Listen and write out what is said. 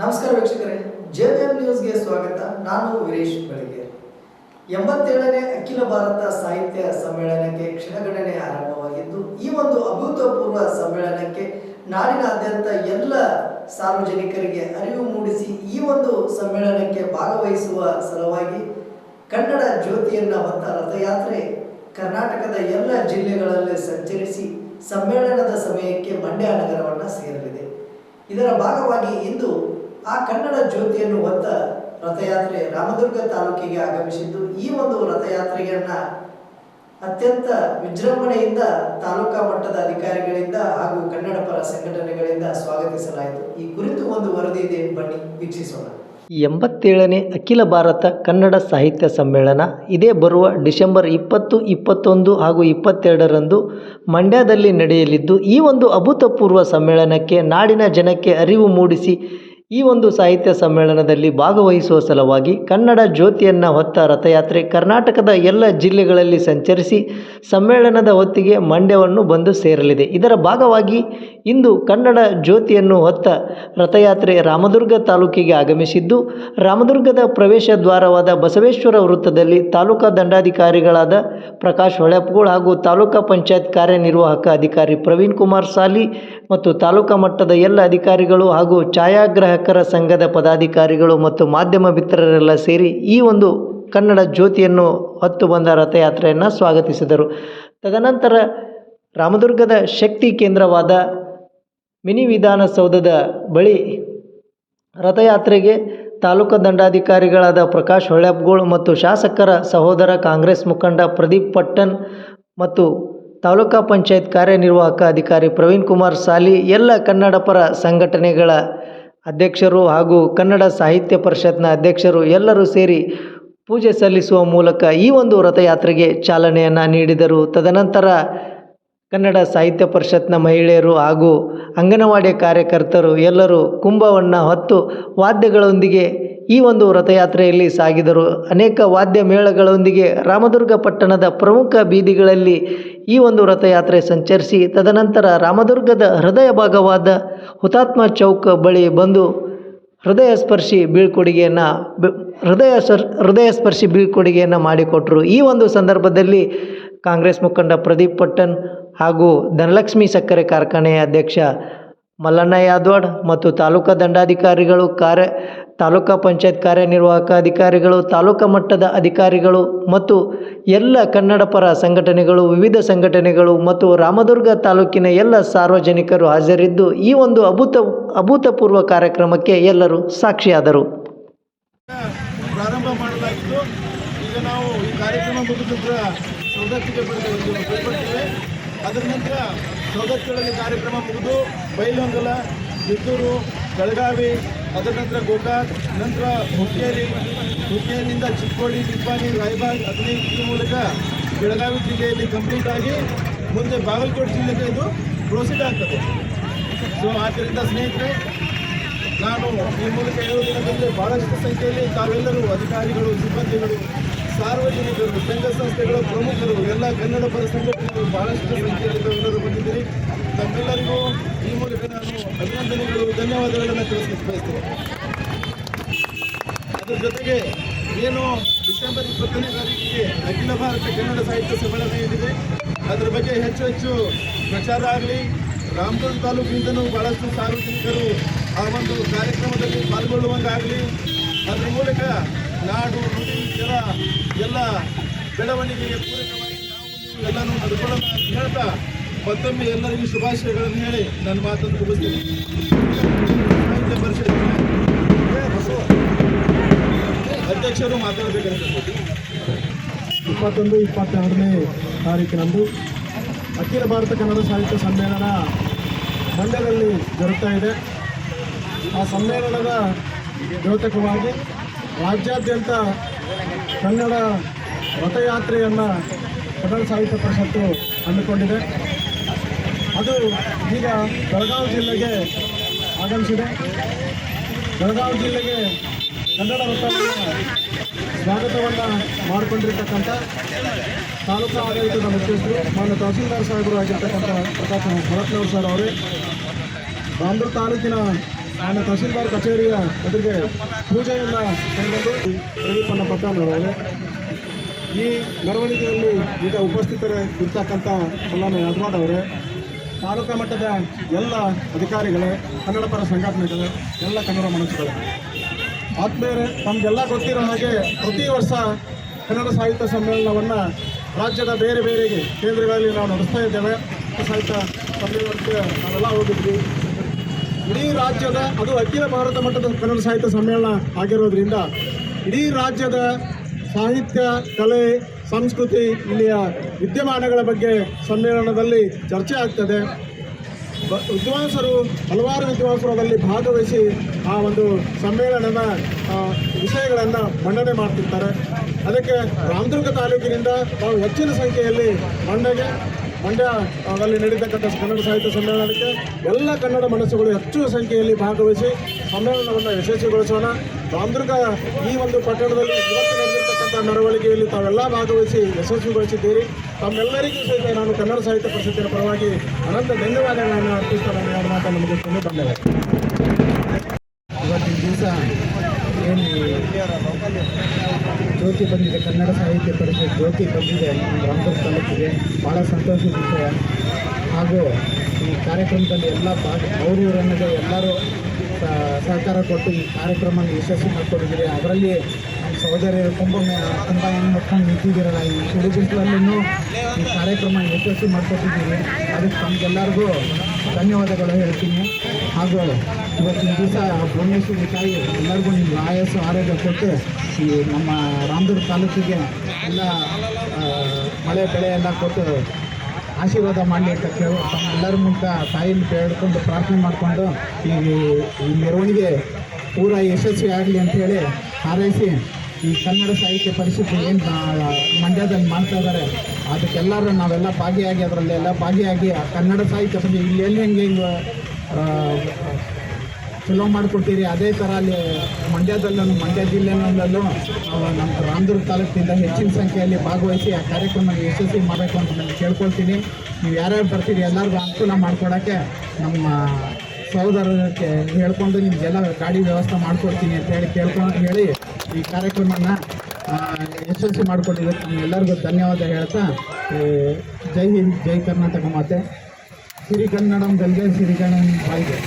ನಮಸ್ಕಾರ ವೀಕ್ಷಕರೇ J M ನ್ಯೂಸ್ಗೆ ಸ್ವಾಗತ. ನಾನು ವೀರೇಶ್ ಬೆಳಗ್ಗೆ ಎಂಬತ್ತೇಳನೇ ಅಖಿಲ ಭಾರತ ಸಾಹಿತ್ಯ ಸಮ್ಮೇಳನಕ್ಕೆ ಕ್ಷಣಗಣನೆ ಆರಂಭವಾಗಿದ್ದು, ಈ ಒಂದು ಅಭೂತಪೂರ್ವ ಸಮ್ಮೇಳನಕ್ಕೆ ನಾಡಿನಾದ್ಯಂತ ಎಲ್ಲ ಸಾರ್ವಜನಿಕರಿಗೆ ಅರಿವು ಮೂಡಿಸಿ ಈ ಒಂದು ಸಮ್ಮೇಳನಕ್ಕೆ ಭಾಗವಹಿಸುವ ಸಲುವಾಗಿ ಕನ್ನಡ ಜ್ಯೋತಿಯನ್ನ ಹೊತ್ತ ರಥಯಾತ್ರೆ ಕರ್ನಾಟಕದ ಎಲ್ಲ ಜಿಲ್ಲೆಗಳಲ್ಲಿ ಸಂಚರಿಸಿ ಸಮ್ಮೇಳನದ ಸಮಯಕ್ಕೆ ಮಂಡ್ಯ ನಗರವನ್ನು ಸೇರಲಿದೆ. ಇದರ ಭಾಗವಾಗಿ ಇಂದು ಆ ಕನ್ನಡ ಜ್ಯೋತಿಯನ್ನು ಹೊತ್ತ ರಥಯಾತ್ರೆ ರಾಮದುರ್ಗ ತಾಲೂಕಿಗೆ ಆಗಮಿಸಿದ್ದು, ಈ ಒಂದು ರಥಯಾತ್ರೆಯನ್ನ ಅತ್ಯಂತ ವಿಜೃಂಭಣೆಯಿಂದ ತಾಲೂಕಾ ಮಟ್ಟದ ಅಧಿಕಾರಿಗಳಿಂದ ಹಾಗೂ ಕನ್ನಡ ಪರ ಸಂಘಟನೆಗಳಿಂದ ಸ್ವಾಗತಿಸಲಾಯಿತು. ಈ ಕುರಿತು ಒಂದು ವರದಿ ಇದೆ, ಬನ್ನಿ ವೀಕ್ಷಿಸೋಣ. ಎಂಬತ್ತೇಳನೇ ಅಖಿಲ ಭಾರತ ಕನ್ನಡ ಸಾಹಿತ್ಯ ಸಮ್ಮೇಳನ, ಇದೇ ಬರುವ ಡಿಸೆಂಬರ್ ಇಪ್ಪತ್ತು, ಇಪ್ಪತ್ತೊಂದು ಹಾಗೂ ಇಪ್ಪತ್ತೆರಡರಂದು ಮಂಡ್ಯದಲ್ಲಿ ನಡೆಯಲಿದ್ದು, ಈ ಒಂದು ಅಭೂತಪೂರ್ವ ಸಮ್ಮೇಳನಕ್ಕೆ ನಾಡಿನ ಜನಕ್ಕೆ ಅರಿವು ಮೂಡಿಸಿ ಈ ಒಂದು ಸಾಹಿತ್ಯ ಸಮ್ಮೇಳನದಲ್ಲಿ ಭಾಗವಹಿಸುವ ಸಲುವಾಗಿ ಕನ್ನಡ ಜ್ಯೋತಿಯನ್ನು ಹೊತ್ತ ರಥಯಾತ್ರೆ ಕರ್ನಾಟಕದ ಎಲ್ಲ ಜಿಲ್ಲೆಗಳಲ್ಲಿ ಸಂಚರಿಸಿ ಸಮ್ಮೇಳನದ ಹೊತ್ತಿಗೆ ಮಂಡ್ಯವನ್ನು ಬಂದು ಸೇರಲಿದೆ. ಇದರ ಭಾಗವಾಗಿ ಇಂದು ಕನ್ನಡ ಜ್ಯೋತಿಯನ್ನು ಹೊತ್ತ ರಥಯಾತ್ರೆ ರಾಮದುರ್ಗ ತಾಲೂಕಿಗೆ ಆಗಮಿಸಿದ್ದು, ರಾಮದುರ್ಗದ ಪ್ರವೇಶ ದ್ವಾರವಾದ ಬಸವೇಶ್ವರ ವೃತ್ತದಲ್ಲಿ ತಾಲೂಕಾ ದಂಡಾಧಿಕಾರಿಗಳಾದ ಪ್ರಕಾಶ್ ಹೊಳೆಪ್ಗೋಳ್ ಹಾಗೂ ತಾಲೂಕಾ ಪಂಚಾಯತ್ ಕಾರ್ಯನಿರ್ವಾಹಕ ಅಧಿಕಾರಿ ಪ್ರವೀಣ್ ಕುಮಾರ್ ಸಾಲಿ ಮತ್ತು ತಾಲೂಕಾ ಮಟ್ಟದ ಎಲ್ಲ ಅಧಿಕಾರಿಗಳು ಹಾಗೂ ಛಾಯಾಗ್ರಾಹಕರ ಸಂಘದ ಪದಾಧಿಕಾರಿಗಳು ಮತ್ತು ಮಾಧ್ಯಮ ಮಿತ್ರರೆಲ್ಲ ಸೇರಿ ಈ ಒಂದು ಕನ್ನಡ ಜ್ಯೋತಿಯನ್ನು ಹೊತ್ತು ಬಂದ ರಥಯಾತ್ರೆಯನ್ನು ಸ್ವಾಗತಿಸಿದರು. ತದನಂತರ ರಾಮದುರ್ಗದ ಶಕ್ತಿ ಕೇಂದ್ರವಾದ ಮಿನಿ ವಿಧಾನಸೌಧದ ಬಳಿ ರಥಯಾತ್ರೆಗೆ ತಾಲೂಕು ದಂಡಾಧಿಕಾರಿಗಳಾದ ಪ್ರಕಾಶ್ ಹೊಳ್ಯಾಪ್ಗೋಳ್ ಮತ್ತು ಶಾಸಕರ ಸಹೋದರ ಕಾಂಗ್ರೆಸ್ ಮುಖಂಡ ಪ್ರದೀಪ್ ಪಟ್ಟಣ್ ಮತ್ತು ತಾಲೂಕಾ ಪಂಚಾಯತ್ ಕಾರ್ಯನಿರ್ವಾಹಕ ಅಧಿಕಾರಿ ಪ್ರವೀಣ್ ಕುಮಾರ್ ಸಾಲಿ ಎಲ್ಲ ಕನ್ನಡ ಪರ ಸಂಘಟನೆಗಳ ಅಧ್ಯಕ್ಷರು ಹಾಗೂ ಕನ್ನಡ ಸಾಹಿತ್ಯ ಪರಿಷತ್ನ ಅಧ್ಯಕ್ಷರು ಎಲ್ಲರೂ ಸೇರಿ ಪೂಜೆ ಸಲ್ಲಿಸುವ ಮೂಲಕ ಈ ಒಂದು ರಥಯಾತ್ರೆಗೆ ಚಾಲನೆಯನ್ನು ನೀಡಿದರು. ತದನಂತರ ಕನ್ನಡ ಸಾಹಿತ್ಯ ಪರಿಷತ್ನ ಮಹಿಳೆಯರು ಹಾಗೂ ಅಂಗನವಾಡಿ ಕಾರ್ಯಕರ್ತರು ಎಲ್ಲರೂ ಕುಂಭವನ್ನು ಹೊತ್ತು ವಾದ್ಯಗಳೊಂದಿಗೆ ಈ ಒಂದು ರಥಯಾತ್ರೆಯಲ್ಲಿ ಸಾಗಿದರು. ಅನೇಕ ವಾದ್ಯ ಮೇಳಗಳೊಂದಿಗೆ ರಾಮದುರ್ಗ ಪಟ್ಟಣದ ಪ್ರಮುಖ ಬೀದಿಗಳಲ್ಲಿ ಈ ಒಂದು ರಥಯಾತ್ರೆ ಸಂಚರಿಸಿ, ತದನಂತರ ರಾಮದುರ್ಗದ ಹೃದಯ ಭಾಗವಾದ ಹುತಾತ್ಮ ಚೌಕ್ ಬಳಿ ಬಂದು ಹೃದಯ ಸ್ಪರ್ಶಿ ಬೀಳ್ಕೊಡುಗೆಯನ್ನು ಹೃದಯ ಸರ್, ಹೃದಯ ಸ್ಪರ್ಶಿ ಬೀಳ್ಕೊಡುಗೆಯನ್ನು ಮಾಡಿಕೊಟ್ರು. ಈ ಒಂದು ಸಂದರ್ಭದಲ್ಲಿ ಕಾಂಗ್ರೆಸ್ ಮುಖಂಡ ಪ್ರದೀಪ್ ಪಟ್ಟಣ್ ಹಾಗೂ ಧನಲಕ್ಷ್ಮಿ ಸಕ್ಕರೆ ಕಾರ್ಖಾನೆಯ ಅಧ್ಯಕ್ಷ ಮಲ್ಲಣ್ಣ ಯಾದವಾಡ್ ಮತ್ತು ತಾಲೂಕ ದಂಡಾಧಿಕಾರಿಗಳು ಕಾರ್ಯ, ತಾಲೂಕಾ ಪಂಚಾಯತ್ ಕಾರ್ಯನಿರ್ವಾಹಕ ಅಧಿಕಾರಿಗಳು, ತಾಲೂಕಾ ಮಟ್ಟದ ಅಧಿಕಾರಿಗಳು ಮತ್ತು ಎಲ್ಲ ಕನ್ನಡ ಪರ ಸಂಘಟನೆಗಳು, ವಿವಿಧ ಸಂಘಟನೆಗಳು ಮತ್ತು ರಾಮದುರ್ಗ ತಾಲೂಕಿನ ಎಲ್ಲ ಸಾರ್ವಜನಿಕರು ಹಾಜರಿದ್ದು ಈ ಒಂದು ಅಭೂತ, ಅಭೂತಪೂರ್ವ ಕಾರ್ಯಕ್ರಮಕ್ಕೆ ಎಲ್ಲರೂ ಸಾಕ್ಷಿಯಾದರು. ಪ್ರಾರಂಭ ಈಗ ನಾವು ಈ ಕಾರ್ಯಕ್ರಮ ಅದರ ನಂತರ ಸೌದತ್ತಿಯೊಳಗೆ ಕಾರ್ಯಕ್ರಮ ಮುಗಿದು ಬೈಲೊಂಗಲ ಕಿತ್ತೂರು, ಬೆಳಗಾವಿ, ಅದರ ನಂತರ ಗೋಕಾಕ್, ನಂತರ ಹುಕ್ಕೇರಿ, ಹುಕ್ಕೇರಿಯಿಂದ ಚಿಕ್ಕೋಡಿ ನಿಪ್ಪಾಣಿ ರಾಯಬಾಗ್ ಅಗ್ನಿ ಈ ಮೂಲಕ ಬೆಳಗಾವಿ ಜಿಲ್ಲೆಯಲ್ಲಿ ಕಂಪ್ಲೀಟ್ ಆಗಿ ಮುಂದೆ ಬಾಗಲಕೋಟೆ ಜಿಲ್ಲೆಗೆ ಇದು ಪ್ರೊಸೀಡ್ ಆಗ್ತದೆ. ಸೊ ಆದ್ದರಿಂದ ಸ್ನೇಹಿತರೆ, ನಾನು ಈ ಮೂಲಕ ಹೇಳುವುದೇನೆಂದರೆ ಬಹಳಷ್ಟು ಸಂಖ್ಯೆಯಲ್ಲಿ ತಾವೆಲ್ಲರೂ ಅಧಿಕಾರಿಗಳು, ಸಿಬ್ಬಂದಿಗಳು ಸಾರ್ವಜನಿಕರು, ಸಂಘ ಸಂಸ್ಥೆಗಳ ಪ್ರಮುಖರು, ಎಲ್ಲ ಕನ್ನಡ ಪರ ಸಂಘಟನೆಗಳು ಬಹಳಷ್ಟು ಸಂಖ್ಯೆಯಲ್ಲಿ ಎಲ್ಲರೂ ಬಂದಿದ್ದೀರಿ. ತಮ್ಮೆಲ್ಲರಿಗೂ ಈ ಮೂಲಕ ನಾನು ಅಭಿನಂದನೆಗಳು, ಧನ್ಯವಾದಗಳನ್ನು ತಿಳಿಸಲಿಕ್ಕೆ ಬಯಸ್ತೇನೆ. ಅದರ ಜೊತೆಗೆ ಏನು ಡಿಸೆಂಬರ್ ಇಪ್ಪತ್ತನೇ ತಾರೀಕಿಗೆ ಅಖಿಲ ಭಾರತ ಕನ್ನಡ ಸಾಹಿತ್ಯ ಸಮ್ಮೇಳನ ಏನಿದೆ, ಅದರ ಬಗ್ಗೆ ಹೆಚ್ಚು ಹೆಚ್ಚು ಪ್ರಚಾರ ಆಗಲಿ. ರಾಮದುರ್ಗ ತಾಲೂಕಿನಿಂದಲೂ ಬಹಳಷ್ಟು ಸಾರ್ವಜನಿಕರು ಆ ಒಂದು ಕಾರ್ಯಕ್ರಮದಲ್ಲಿ ಪಾಲ್ಗೊಳ್ಳುವಂತಾಗಲಿ ಅದರ ಮೂಲಕ ನಾಡು ನುಡಿ ಜಲ ಎಲ್ಲ ಬೆಳವಣಿಗೆಗೆ ಪೂರಕವಾಗಿ ನಾವು ಎಲ್ಲನೂ ನಡ್ಕೊಳ್ಳೋಣ ಅಂತ ಹೇಳ್ತಾ ಮತ್ತೊಮ್ಮೆ ಎಲ್ಲರಿಗೂ ಶುಭಾಶಯಗಳನ್ನು ಹೇಳಿ ನನ್ನ ಮಾತನ್ನು ಮುಗಿಸ್ತೀನಿ. ಸಾಹಿತ್ಯ ಅಧ್ಯಕ್ಷರು ಮಾತಾಡಬೇಕಂತ ಇಪ್ಪತ್ತೊಂದು, ಇಪ್ಪತ್ತೆರಡನೇ ತಾರೀಕಿನಂದು ಅಖಿಲ ಭಾರತ ಕನ್ನಡ ಸಾಹಿತ್ಯ ಸಮ್ಮೇಳನ ಮಂಡ್ಯದಲ್ಲಿ ಜರುಗ್ತಾ ಇದೆ. ಆ ಸಮ್ಮೇಳನದ ದ್ಯೋತಕವಾಗಿ ರಾಜ್ಯಾದ್ಯಂತ ಕನ್ನಡ ರಥಯಾತ್ರೆಯನ್ನು ಕನ್ನಡ ಸಾಹಿತ್ಯ ಪರಿಷತ್ತು ಹಮ್ಮಿಕೊಂಡಿದೆ. ಅದು ಈಗ ಬೆಳಗಾವಿ ಜಿಲ್ಲೆಗೆ ಆಗಮಿಸಿದೆ. ಬೆಳಗಾವಿ ಜಿಲ್ಲೆಗೆ ಕನ್ನಡ ರಥವನ್ನು ಸ್ವಾಗತವನ್ನು ಮಾಡಿಕೊಂಡಿರ್ತಕ್ಕಂಥ ತಾಲೂಕು ಆಡಳಿತದ ಮುಖ್ಯಸ್ಥರು, ಮಾನ್ಯ ತಹಸೀಲ್ದಾರ್ ಸಾಹೇಬರು ಆಗಿರ್ತಕ್ಕಂಥ ಪ್ರಕಾಶ್ ಭರತ್ನವ್ರ ಸರ್ ಅವರೇ. ಬಾಂಬೂರು ತಾಲೂಕಿನ ನಾನು ತಹಸೀಲ್ದಾರ್ ಕಚೇರಿಯ ಎದುರಿಗೆ ಪೂಜೆಯನ್ನು ಕೈಗೊಂಡು ಪ್ರದೀಪನ ಪಟ್ಟಣದವರು ಈ ಮೆರವಣಿಗೆಯಲ್ಲಿ ಈಗ ಉಪಸ್ಥಿತರೇ ಇರ್ತಕ್ಕಂಥ ಕಲ್ಯಾಣ ಯಜಮಾನ್ ಅವರೇ, ತಾಲೂಕಾ ಮಟ್ಟದ ಎಲ್ಲ ಅಧಿಕಾರಿಗಳೇ, ಕನ್ನಡ ಪರ ಸಂಘಟನೆಗಳೇ, ಎಲ್ಲ ಕನ್ನಡ ಮನಸ್ಸುಗಳೇ. ಆತ್ಮೇಲೆ ತಮಗೆಲ್ಲ ಗೊತ್ತಿರೋ ಹಾಗೆ ಪ್ರತಿ ವರ್ಷ ಕನ್ನಡ ಸಾಹಿತ್ಯ ಸಮ್ಮೇಳನವನ್ನು ರಾಜ್ಯದ ಬೇರೆ ಬೇರೆ ಕೇಂದ್ರಗಳಲ್ಲಿ ನಾವು ನಡೆಸ್ತಾ ಇದ್ದೇವೆ. ಸಾಹಿತ್ಯ ಸಮ್ಮೇಳನಕ್ಕೆ ನಾವೆಲ್ಲ ಹೋಗಿದ್ವಿ. ಇಡೀ ರಾಜ್ಯದ, ಅದು ಅಖಿಲ ಭಾರತ ಮಟ್ಟದ ಕನ್ನಡ ಸಾಹಿತ್ಯ ಸಮ್ಮೇಳನ ಆಗಿರೋದ್ರಿಂದ ಇಡೀ ರಾಜ್ಯದ ಸಾಹಿತ್ಯ, ಕಲೆ, ಸಂಸ್ಕೃತಿ ಇಲ್ಲಿಯ ವಿದ್ಯಮಾನಗಳ ಬಗ್ಗೆ ಸಮ್ಮೇಳನದಲ್ಲಿ ಚರ್ಚೆ ಆಗ್ತದೆ. ವಿದ್ವಾಂಸರು, ಹಲವಾರು ವಿದ್ವಾಂಸರು ಅದರಲ್ಲಿ ಭಾಗವಹಿಸಿ ಆ ಒಂದು ಸಮ್ಮೇಳನದ ವಿಷಯಗಳನ್ನು ಮಂಡನೆ ಮಾಡ್ತಿರ್ತಾರೆ. ಅದಕ್ಕೆ ರಾಮದುರ್ಗ ತಾಲೂಕಿನಿಂದ ನಾವು ಹೆಚ್ಚಿನ ಸಂಖ್ಯೆಯಲ್ಲಿ ಮಂಡ್ಯಗೆ ಮಂಡ್ಯ ಅಲ್ಲಿ ನಡೀತಕ್ಕಂಥ ಕನ್ನಡ ಸಾಹಿತ್ಯ ಸಮ್ಮೇಳನಕ್ಕೆ ಎಲ್ಲ ಕನ್ನಡ ಮನಸ್ಸುಗಳು ಹೆಚ್ಚು ಸಂಖ್ಯೆಯಲ್ಲಿ ಭಾಗವಹಿಸಿ ಸಮ್ಮೇಳನವನ್ನು ಯಶಸ್ವಿಗೊಳಿಸೋಣ. ತಾಂತ್ರಿಕ ಈ ಒಂದು ಪಟ್ಟಣದಲ್ಲಿ ಇವತ್ತು ನಡೆದಿರ್ತಕ್ಕಂಥ ಮೆರವಣಿಗೆಯಲ್ಲಿ ತಾವೆಲ್ಲ ಭಾಗವಹಿಸಿ ಯಶಸ್ವಿಗೊಳಿಸಿದ್ದೀರಿ. ತಮ್ಮೆಲ್ಲರಿಗೂ ಸಹಿತ ನಾನು ಕನ್ನಡ ಸಾಹಿತ್ಯ ಪರಿಷತ್ತಿನ ಪರವಾಗಿ ಅನಂತ ಧನ್ಯವಾದಗಳನ್ನು ಅರ್ಪಿಸ್ತಾ ನಾನು ಎರಡು ಮಾತನ್ನು ಮುಗಿಸ್ತೇನೆ ಧನ್ಯವಾದ ಇವತ್ತಿನ ದಿವಸ ಜ್ಯೋತಿ ಬಂದಿದೆ. ಕನ್ನಡ ಸಾಹಿತ್ಯ ಪರಿಷತ್ ಜ್ಯೋತಿ ಬಂದಿದೆ. ನಮ್ಮ ರಾಮದುರ್ಗ ತಾಲೂಕಿಗೆ ಭಾಳ ಸಂತೋಷದ ವಿಷಯ. ಹಾಗೂ ಈ ಕಾರ್ಯಕ್ರಮದಲ್ಲಿ ಎಲ್ಲ ಭಾಗ ಇವರನ್ನದೇ ಎಲ್ಲರೂ ಸಹಕಾರ ಕೊಟ್ಟು ಈ ಕಾರ್ಯಕ್ರಮ ಯಶಸ್ವಿ ಮಾಡಿಕೊಂಡಿದ್ದೀರಿ. ಅದರಲ್ಲಿ ನಮ್ಮ ಸಹೋದರಿಯರು ತುಂಬ ತುಂಬ ಏನು ಮಕ್ಕಳು ನಿಂತಿದ್ದೀರಲ್ಲ, ಈ ಸುಡಿಗುಂಟಲಲ್ಲೂ ಈ ಕಾರ್ಯಕ್ರಮ ಯಶಸ್ವಿ ಮಾಡಿಕೊಟ್ಟಿದ್ದೀರಿ. ಅದಕ್ಕೆ ತಮಗೆಲ್ಲರಿಗೂ ಧನ್ಯವಾದಗಳು ಹೇಳ್ತೀನಿ. ಹಾಗೂ ಇವತ್ತಿನ ದಿವಸ ಭುವನೇಶ್ವರಿ ತಾಯಿ ಎಲ್ಲರಿಗೂ ನಿಮ್ಮ ಆಯಸ್ಸು, ಆರೋಗ್ಯ ಕೊಟ್ಟು ಈ ನಮ್ಮ ರಾಮದುರ್ಗ ತಾಲೂಕಿಗೆ ಎಲ್ಲ ಮಳೆ, ಬೆಳೆ ಎಲ್ಲ ಕೊಟ್ಟು ಆಶೀರ್ವಾದ ಮಾಡಲಿ ಅಂತ ಕೇಳಿ ಎಲ್ಲರ ಮೂಲಕ ತಾಯಿನ ಬೇಡ್ಕೊಂಡು ಪ್ರಾರ್ಥನೆ ಮಾಡಿಕೊಂಡು ಈ ಈ ಮೆರವಣಿಗೆ ಪೂರ ಯಶಸ್ವಿ ಆಗಲಿ ಅಂಥೇಳಿ ಹಾರೈಸಿ ಈ ಕನ್ನಡ ಸಾಹಿತ್ಯ ಪರಿಷತ್ತು ಏನು ಮಂಡ್ಯದಲ್ಲಿ ಮಾಡ್ತಾ ಇದ್ದಾರೆ. ಅದಕ್ಕೆಲ್ಲರೂ ನಾವೆಲ್ಲ ಭಾಗಿಯಾಗಿ ಅದರಲ್ಲೆಲ್ಲ ಭಾಗಿಯಾಗಿ ಆ ಕನ್ನಡ ಸಾಹಿತ್ಯ ಬಗ್ಗೆ ಇಲ್ಲಿ ಎಲ್ಲಿ ಹೆಂಗೆ ಹಿಂಗೆ ಚಲೋ ಮಾಡಿಕೊಡ್ತೀರಿ ಅದೇ ಥರ ಅಲ್ಲಿ ಮಂಡ್ಯದಲ್ಲೂ, ಮಂಡ್ಯ ಜಿಲ್ಲೆನಲ್ಲೂ ನಮ್ಮ ರಾಮದುರ್ಗ ತಾಲೂಕಿನಿಂದ ಹೆಚ್ಚಿನ ಸಂಖ್ಯೆಯಲ್ಲಿ ಭಾಗವಹಿಸಿ ಆ ಕಾರ್ಯಕ್ರಮ ಯಶಸ್ವಿ ಮಾಡಬೇಕು ಅಂತ ನಾನು ಕೇಳ್ಕೊಳ್ತೀನಿ. ನೀವು ಯಾರ್ಯಾರು ಬರ್ತೀರಿ ಎಲ್ಲರಿಗೂ ಅನುಕೂಲ ಮಾಡಿಕೊಡೋಕ್ಕೆ ನಮ್ಮ ಸಹೋದರಕ್ಕೆ ಹೇಳ್ಕೊಂಡು ನಿಮಗೆಲ್ಲ ಗಾಡಿ ವ್ಯವಸ್ಥೆ ಮಾಡಿಕೊಡ್ತೀನಿ ಅಂತ ಹೇಳಿ ಕೇಳ್ಕೊಂಡು ಹೇಳಿ ಈ ಕಾರ್ಯಕ್ರಮನ ಯಶಸ್ವಿ ಮಾಡಿಕೊಟ್ಟಿದ್ದಕ್ಕೆ ನಮ್ಮೆಲ್ಲರಿಗೂ ಧನ್ಯವಾದ ಹೇಳ್ತಾ ಜೈ ಹಿಂದ್ ಜೈ ಕರ್ನಾಟಕ ಮಾತೆ. ಸಿರಿಗನ್ನಡಂ ಗಲ್ಗೆ ಸಿರಿಗನ್ನಡಂ ಬಾಯಿಗೆ.